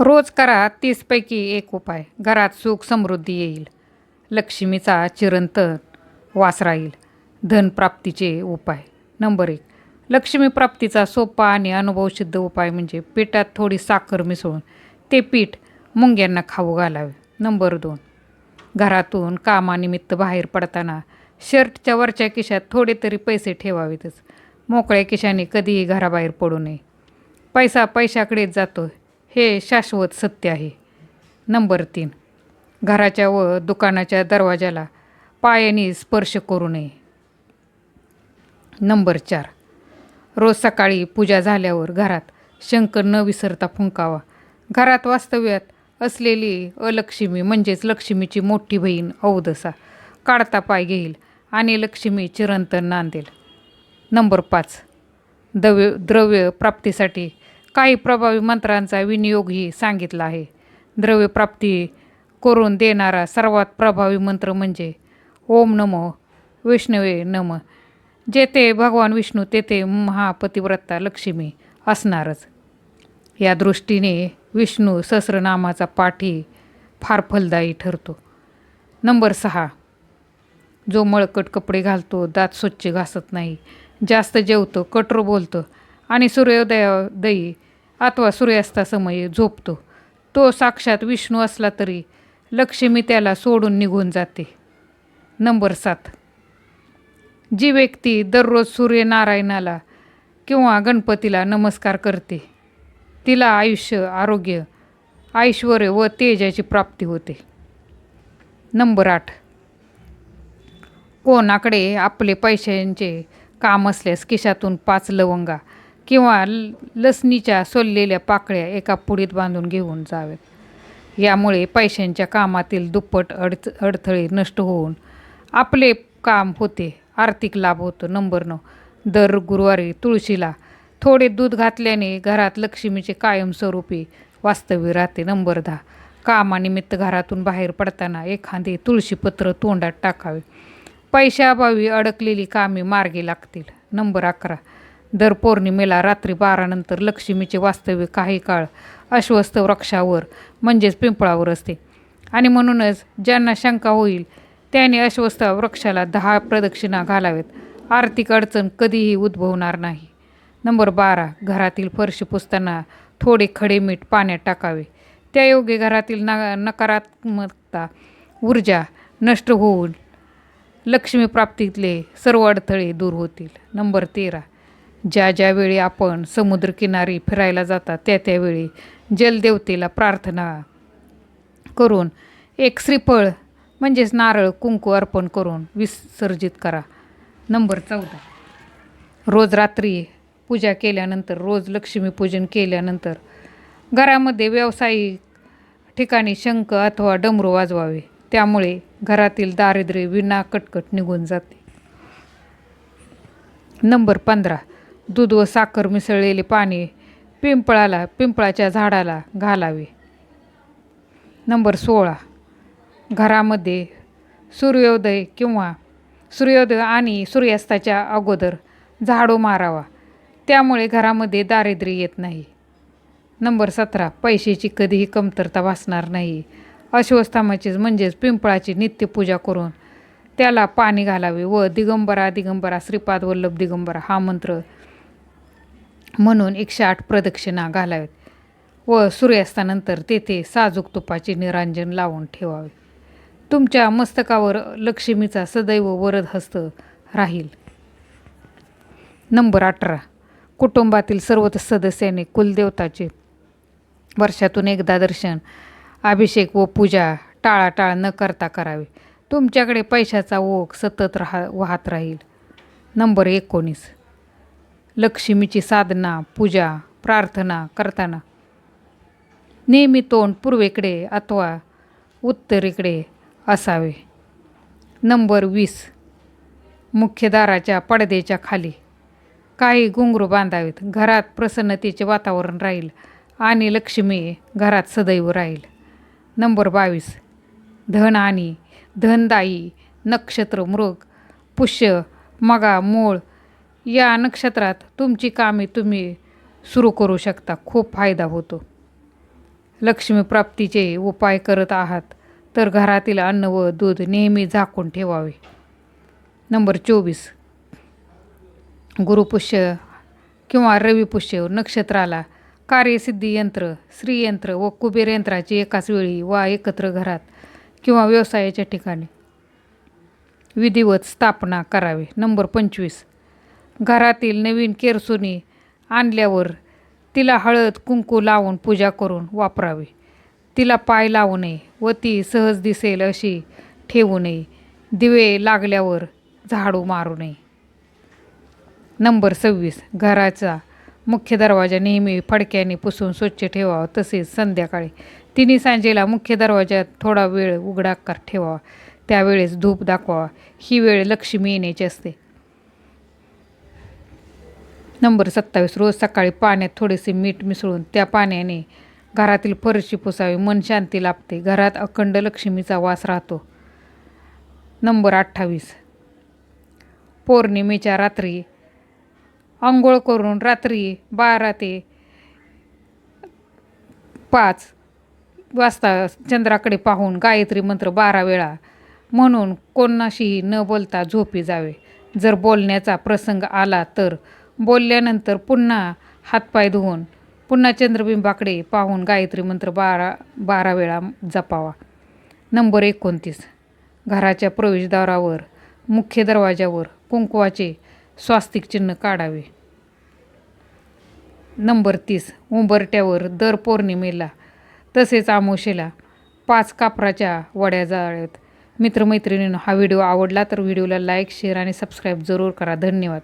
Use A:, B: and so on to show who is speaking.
A: रोज करा तीसपैकी एक उपाय. घरात सुख समृद्धी येईल. लक्ष्मीचा चिरंतन वास राहील. धनप्राप्तीचे उपाय. नंबर एक लक्ष्मी प्राप्तीचा सोपा आणि अनुभवसिद्ध उपाय म्हणजे पिठात थोडी साखर मिसळून ते पीठ मुंग्यांना खाऊ घालावे. नंबर दोन घरातून कामानिमित्त बाहेर पडताना शर्टच्या वरच्या किशात थोडे तरी पैसे ठेवावेतच. मोकळ्या किशाने कधीही घराबाहेर पडू नये. पैसा पैशाकडेच जातो हे शाश्वत सत्य आहे. नंबर तीन. घराच्या व दुकानाच्या दरवाजाला पायाने स्पर्श करू नये. नंबर चार. रोज सकाळी पूजा झाल्यावर घरात शंकर न विसरता फुंकावा. घरात वास्तव्यात असलेली अलक्ष्मी म्हणजेच लक्ष्मीची मोठी बहीण अवदसा काढता पाय घेईल आणि लक्ष्मी चिरंतन नांदेल. नंबर पाच. दव्य द्रव्य प्राप्तीसाठी काही प्रभावी मंत्रांचा विनियोगही सांगितला आहे. द्रव्यप्राप्ती करून देणारा सर्वात प्रभावी मंत्र म्हणजे ओम नमो विष्णवे नम जेथे भगवान विष्णू तेथे महापतिव्रता लक्ष्मी असणारच. या दृष्टीने विष्णू सहस्रनामाचा पाठी फार फलदायी ठरतो. नंबर सहा. जो मळकट कपडे घालतो दात स्वच्छ घासत नाही. जास्त जेवतो कटरो बोलतं. आणि सूर्योदयादयी अथवा सूर्यास्तासमयी झोपतो. तो साक्षात विष्णू असला तरी लक्ष्मी त्याला सोडून निघून जाते. नंबर सात. जी व्यक्ती दररोज सूर्यनारायणाला किंवा गणपतीला नमस्कार करते तिला आयुष्य आरोग्य ऐश्वर व तेजाची प्राप्ती होते. नंबर आठ. कोणाकडे आपले पैशांचे काम असल्यास खिशातून पाच लवंगा किंवा ल लसणीच्या सोललेल्या पाकळ्या एका पुडीत बांधून घेऊन जावेत. यामुळे पैशांच्या कामातील दुप्पट अडच अडथळे नष्ट होऊन आपले काम होते आर्थिक लाभ होतो. नंबर नऊ दर गुरुवारी तुळशीला थोडे दूध घातल्याने घरात लक्ष्मीचे कायमस्वरूपी वास्तव्य राहते. नंबर दहा कामानिमित्त घरातून बाहेर पडताना एखादे तुळशीपत्र तोंडात टाकावे. पैशाअभावी अडकलेली कामे मार्गी लागतील. नंबर अकरा दर पौर्णिमेला रात्री बारानंतर लक्ष्मीचे वास्तव्य काही काळ अश्वस्थ वृक्षावर म्हणजेच पिंपळावर असते. आणि म्हणूनच ज्यांना शंका होईल त्याने अश्वस्थ वृक्षाला दहा प्रदक्षिणा घालावेत. आर्थिक अडचण कधीही उद्भवणार नाही. नंबर बारा घरातील फरशी पुसताना थोडे खडे मीठ पाण्यात टाकावे. त्यायोगे घरातील ना नकारात्मकता ऊर्जा नष्ट होऊन लक्ष्मीप्राप्तीतले सर्व अडथळे दूर होतील. नंबर तेरा ज्या ज्यावेळी आपण समुद्रकिनारी फिरायला जातात त्या त्यावेळी जलदेवतेला प्रार्थना करून एक श्रीफळ म्हणजेच नारळ कुंकू अर्पण करून विसर्जित करा. नंबर चौदा. रोज रात्री पूजा केल्यानंतर रोज लक्ष्मीपूजन केल्यानंतर घरामध्ये व्यावसायिक ठिकाणी शंख अथवा डमरू वाजवावे. त्यामुळे घरातील दारिद्र्य विना कटकट निघून जाते. नंबर पंधरा. दूध व साखर मिसळलेले पाणी पिंपळाला पिंपळाच्या झाडाला घालावे. नंबर सोळा. घरामध्ये सूर्योदय किंवा सूर्योदय आणि सूर्यास्ताच्या अगोदर झाडू मारावा. त्यामुळे घरामध्ये दारिद्र्य येत नाही. नंबर सतरा. पैशाची कधीही कमतरता भासणार नाही. अश्वस्थामाची म्हणजेच पिंपळाची नित्यपूजा करून त्याला पाणी घालावे व दिगंबरा दिगंबरा श्रीपाद वल्लभ दिगंबरा हा मंत्र म्हणून एकशे आठ प्रदक्षिणा घालावेत व सूर्यास्तानंतर तेथे साजूक तुपाचे निरांजन लावून ठेवावे. तुमच्या मस्तकावर लक्ष्मीचा सदैव वरद हस्त राहील. नंबर अठरा. कुटुंबातील सर्व सदस्यांनी कुलदेवताचे वर्षातून एकदा दर्शन अभिषेक व पूजा टाळाटाळ न करता करावे. तुमच्याकडे पैशाचा ओघ सतत राहा वाहत राहील. नंबर एकोणीस. लक्ष्मीची साधना पूजा प्रार्थना करताना. नेहमी तोंड पूर्वेकडे अथवा उत्तरेकडे असावे. नंबर वीस. मुख्यदाराच्या पडद्याच्या खाली. काही घुंगरू बांधावेत. घरात प्रसन्नतेचे वातावरण राहील आणि लक्ष्मी घरात सदैव राहील. नंबर बावीस. धन आणि धनदायी नक्षत्र मृग पुष्य मगा मूळ या नक्षत्रात तुमची कामे तुम्ही सुरू करू शकता. खूप फायदा होतो. लक्ष्मी प्राप्तीचे उपाय करत आहात तर घरातील अन्न व दूध नेहमी झाकून ठेवावे. नंबर चोवीस. गुरुपुष्य किंवा रविपुष्य नक्षत्राला कार्यसिद्धी यंत्र श्रीयंत्र व कुबेर यंत्राची एकाच वेळी वा एकत्र घरात किंवा व्यवसायाच्या ठिकाणी विधिवत स्थापना करावी. नंबर पंचवीस. घरातील नवीन केरसुनी आणल्यावर तिला हळद कुंकू लावून पूजा करून वापरावी. तिला पाय लावू नये व ती सहज दिसेल अशी ठेवू नये. दिवे लागल्यावर झाडू मारू नये. नंबर सव्वीस. घराचा मुख्य दरवाजा नेहमी फडक्याने पुसून स्वच्छ ठेवावा तसेच संध्याकाळी तिन्ही सांजेला मुख्य दरवाजात थोडा वेळ उघडा कर ठेवावा. त्यावेळेस धूप दाखवावा. ही वेळ लक्ष्मी येण्याची असते. नंबर सत्तावीस रोज सकाळी पाण्यात थोडेसे मीठ मिसळून त्या पाण्याने घरातील फरशी पुसावी मन शांती लाभते घरात अखंड लक्ष्मीचा वास राहतो. नंबर अठ्ठावीस पौर्णिमेच्या रात्री आंघोळ करून रात्री बारा ते पाच वाजता चंद्राकडे पाहून गायत्री मंत्र बारा वेळा म्हणून कोणाशीही न बोलता झोपी जावे. जर बोलण्याचा प्रसंग आला तर बोलल्यानंतर पुन्हा हातपाय धुवून पुन्हा चंद्रबिंबाकडे पाहून गायत्री मंत्र बारा बारा वेळा जपावा. नंबर एकोणतीस. घराच्या प्रवेशद्वारावर मुख्य दरवाजावर कुंकवाचे स्वास्तिक चिन्ह काढावे. नंबर तीस. उंबरट्यावर दर पौर्णिमेला तसेच आमोशेला पाच कापराच्या वड्या जाळ्यात. मित्रमैत्रिणींनो हा व्हिडिओ आवडला तर व्हिडिओला लाईक शेअर आणि सबस्क्राईब जरूर करा. धन्यवाद.